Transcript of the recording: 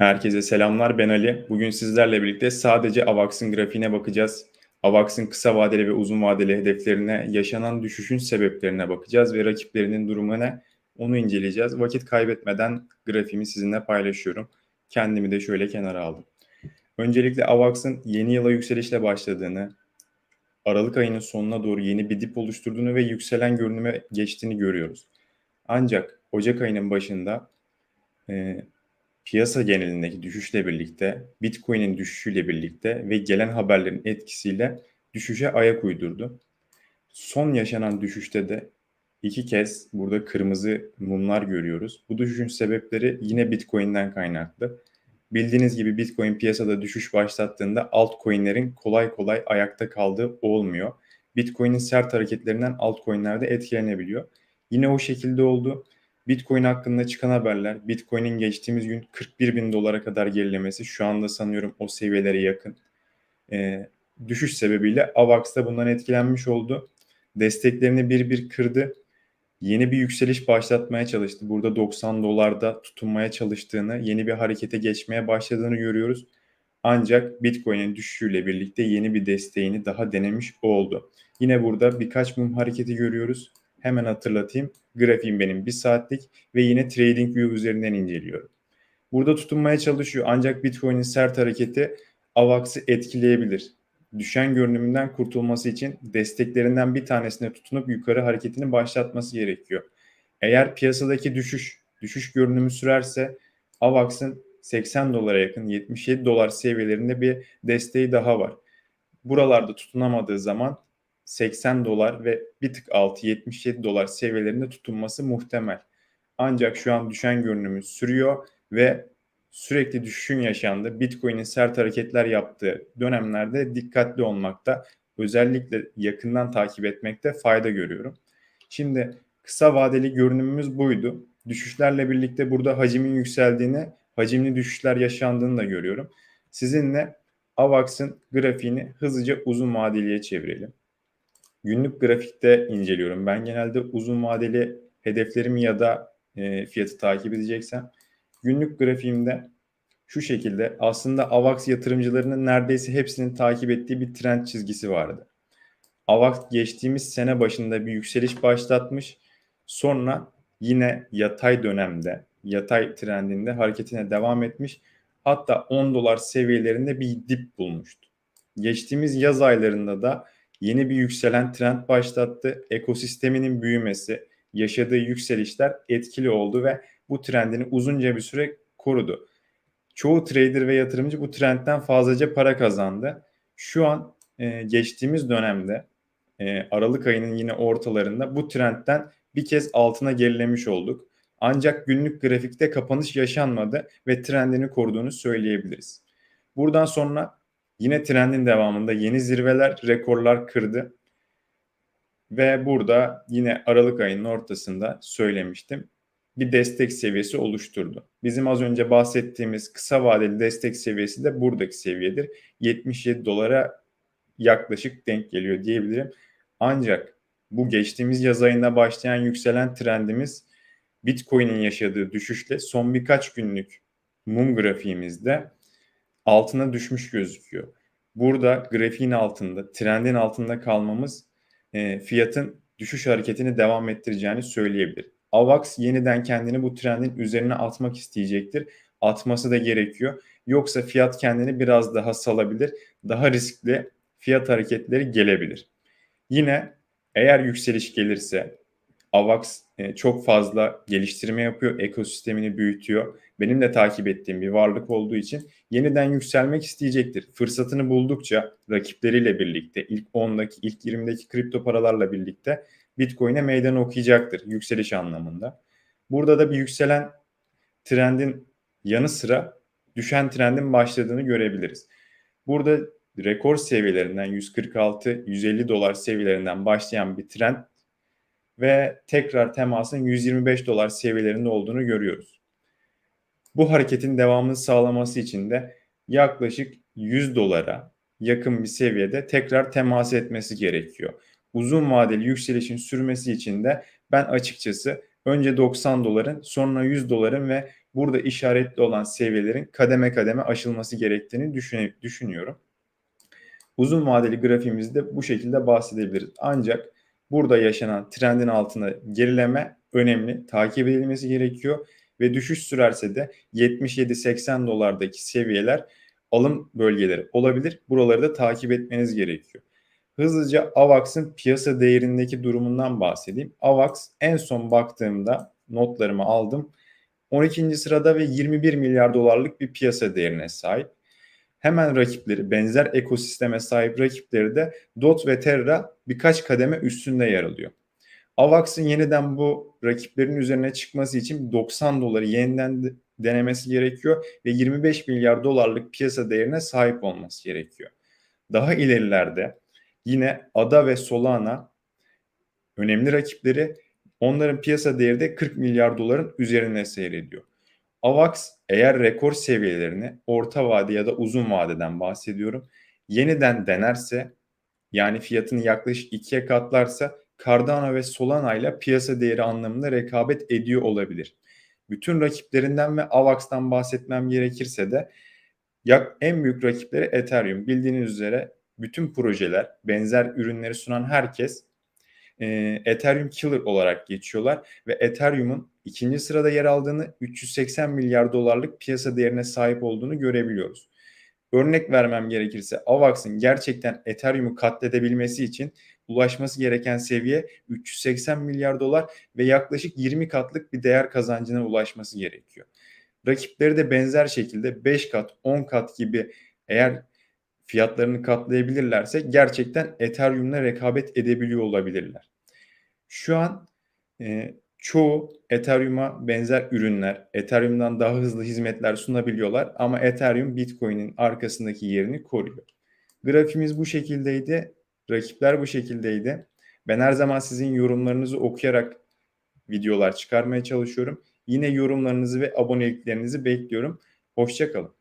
Herkese selamlar. Ben Ali. Bugün sizlerle birlikte sadece AVAX'ın grafiğine bakacağız. AVAX'ın kısa vadeli ve uzun vadeli hedeflerine, yaşanan düşüşün sebeplerine bakacağız ve rakiplerinin durumu ne? Onu inceleyeceğiz. Vakit kaybetmeden grafiğimi sizinle paylaşıyorum. Kendimi de şöyle kenara aldım. Öncelikle AVAX'ın yeni yıla yükselişle başladığını, Aralık ayının sonuna doğru yeni bir dip oluşturduğunu ve yükselen görünüme geçtiğini görüyoruz. Ancak Ocak ayının başında e, piyasa genelindeki düşüşle birlikte, Bitcoin'in düşüşüyle birlikte ve gelen haberlerin etkisiyle düşüşe ayak uydurdu. Son yaşanan düşüşte de iki kez burada kırmızı mumlar görüyoruz. Bu düşüşün sebepleri yine Bitcoin'den kaynaklı. Bildiğiniz gibi Bitcoin piyasada düşüş başlattığında altcoin'lerin kolay kolay ayakta kaldığı olmuyor. Bitcoin'in sert hareketlerinden altcoin'ler de etkilenebiliyor. Yine o şekilde oldu. Bitcoin hakkında çıkan haberler, Bitcoin'in geçtiğimiz gün 41 bin dolara kadar gerilemesi, şu anda sanıyorum o seviyelere yakın. Ee, düşüş sebebiyle AVAX da bundan etkilenmiş oldu. Desteklerini bir bir kırdı. Yeni bir yükseliş başlatmaya çalıştı. Burada 90 dolarda tutunmaya çalıştığını, yeni bir harekete geçmeye başladığını görüyoruz. Ancak Bitcoin'in düşüşüyle birlikte yeni bir desteğini daha denemiş oldu. Yine burada birkaç mum hareketi görüyoruz. Hemen hatırlatayım. Grafiğim benim bir saatlik ve yine TradingView üzerinden inceliyorum. Burada tutunmaya çalışıyor ancak Bitcoin'in sert hareketi AVAX'ı etkileyebilir. Düşen görünümünden kurtulması için desteklerinden bir tanesine tutunup yukarı hareketini başlatması gerekiyor. Eğer piyasadaki düşüş, düşüş görünümü sürerse AVAX'ın 80 dolara yakın 77 dolar seviyelerinde bir desteği daha var. Buralarda tutunamadığı zaman 80 dolar ve bir tık altı 77 dolar seviyelerinde tutunması muhtemel. Ancak şu an düşen görünümü sürüyor ve sürekli düşüşün yaşandığı, Bitcoin'in sert hareketler yaptığı dönemlerde dikkatli olmakta, özellikle yakından takip etmekte fayda görüyorum. Şimdi kısa vadeli görünümümüz buydu. Düşüşlerle birlikte burada hacimin yükseldiğini, hacimli düşüşler yaşandığını da görüyorum. Sizinle AVAX'ın grafiğini hızlıca uzun vadeliye çevirelim. Günlük grafikte inceliyorum. Ben genelde uzun vadeli hedeflerimi ya da e, fiyatı takip edeceksem günlük grafiğimde şu şekilde aslında AVAX yatırımcılarının neredeyse hepsinin takip ettiği bir trend çizgisi vardı. AVAX geçtiğimiz sene başında bir yükseliş başlatmış. Sonra yine yatay dönemde, yatay trendinde hareketine devam etmiş. Hatta 10 dolar seviyelerinde bir dip bulmuştu. Geçtiğimiz yaz aylarında da yeni bir yükselen trend başlattı. Ekosisteminin büyümesi, yaşadığı yükselişler etkili oldu ve bu trendini uzunca bir süre korudu. Çoğu trader ve yatırımcı bu trendten fazlaca para kazandı. Şu an e, geçtiğimiz dönemde e, Aralık ayının yine ortalarında bu trendten bir kez altına gerilemiş olduk. Ancak günlük grafikte kapanış yaşanmadı ve trendini koruduğunu söyleyebiliriz. Buradan sonra Yine trendin devamında yeni zirveler, rekorlar kırdı. Ve burada yine Aralık ayının ortasında söylemiştim. Bir destek seviyesi oluşturdu. Bizim az önce bahsettiğimiz kısa vadeli destek seviyesi de buradaki seviyedir. 77 dolara yaklaşık denk geliyor diyebilirim. Ancak bu geçtiğimiz yaz ayında başlayan yükselen trendimiz Bitcoin'in yaşadığı düşüşle son birkaç günlük mum grafiğimizde altına düşmüş gözüküyor. Burada grafiğin altında, trendin altında kalmamız e, fiyatın düşüş hareketini devam ettireceğini söyleyebilir. AVAX yeniden kendini bu trendin üzerine atmak isteyecektir. Atması da gerekiyor. Yoksa fiyat kendini biraz daha salabilir. Daha riskli fiyat hareketleri gelebilir. Yine eğer yükseliş gelirse AVAX e, çok fazla geliştirme yapıyor, ekosistemini büyütüyor. Benim de takip ettiğim bir varlık olduğu için yeniden yükselmek isteyecektir. Fırsatını buldukça rakipleriyle birlikte ilk 10'daki, ilk 20'deki kripto paralarla birlikte Bitcoin'e meydan okuyacaktır yükseliş anlamında. Burada da bir yükselen trendin yanı sıra düşen trendin başladığını görebiliriz. Burada rekor seviyelerinden 146-150 dolar seviyelerinden başlayan bir trend ve tekrar temasın 125 dolar seviyelerinde olduğunu görüyoruz. Bu hareketin devamını sağlaması için de yaklaşık 100 dolara yakın bir seviyede tekrar temas etmesi gerekiyor. Uzun vadeli yükselişin sürmesi için de ben açıkçası önce 90 doların sonra 100 doların ve burada işaretli olan seviyelerin kademe kademe aşılması gerektiğini düşünüyorum. Uzun vadeli grafiğimizde bu şekilde bahsedebiliriz. Ancak burada yaşanan trendin altına gerileme önemli. Takip edilmesi gerekiyor ve düşüş sürerse de 77-80 dolardaki seviyeler alım bölgeleri olabilir. Buraları da takip etmeniz gerekiyor. Hızlıca AVAX'ın piyasa değerindeki durumundan bahsedeyim. AVAX en son baktığımda notlarımı aldım. 12. sırada ve 21 milyar dolarlık bir piyasa değerine sahip. Hemen rakipleri, benzer ekosisteme sahip rakipleri de DOT ve Terra birkaç kademe üstünde yer alıyor. AVAX'ın yeniden bu rakiplerin üzerine çıkması için 90 doları yeniden de- denemesi gerekiyor ve 25 milyar dolarlık piyasa değerine sahip olması gerekiyor. Daha ilerilerde yine ADA ve Solana önemli rakipleri onların piyasa değeri de 40 milyar doların üzerine seyrediyor. AVAX eğer rekor seviyelerini orta vade ya da uzun vadeden bahsediyorum yeniden denerse yani fiyatını yaklaşık ikiye katlarsa Cardano ve Solana ile piyasa değeri anlamında rekabet ediyor olabilir. Bütün rakiplerinden ve AVAX'tan bahsetmem gerekirse de en büyük rakipleri Ethereum. Bildiğiniz üzere bütün projeler, benzer ürünleri sunan herkes e, Ethereum Killer olarak geçiyorlar ve Ethereum'un ikinci sırada yer aldığını 380 milyar dolarlık piyasa değerine sahip olduğunu görebiliyoruz. Örnek vermem gerekirse AVAX'ın gerçekten Ethereum'u katledebilmesi için ulaşması gereken seviye 380 milyar dolar ve yaklaşık 20 katlık bir değer kazancına ulaşması gerekiyor. Rakipleri de benzer şekilde 5 kat, 10 kat gibi eğer fiyatlarını katlayabilirlerse gerçekten Ethereum'la rekabet edebiliyor olabilirler. Şu an e, çoğu Ethereum'a benzer ürünler, Ethereum'dan daha hızlı hizmetler sunabiliyorlar ama Ethereum Bitcoin'in arkasındaki yerini koruyor. Grafimiz bu şekildeydi, rakipler bu şekildeydi. Ben her zaman sizin yorumlarınızı okuyarak videolar çıkarmaya çalışıyorum. Yine yorumlarınızı ve aboneliklerinizi bekliyorum. Hoşçakalın.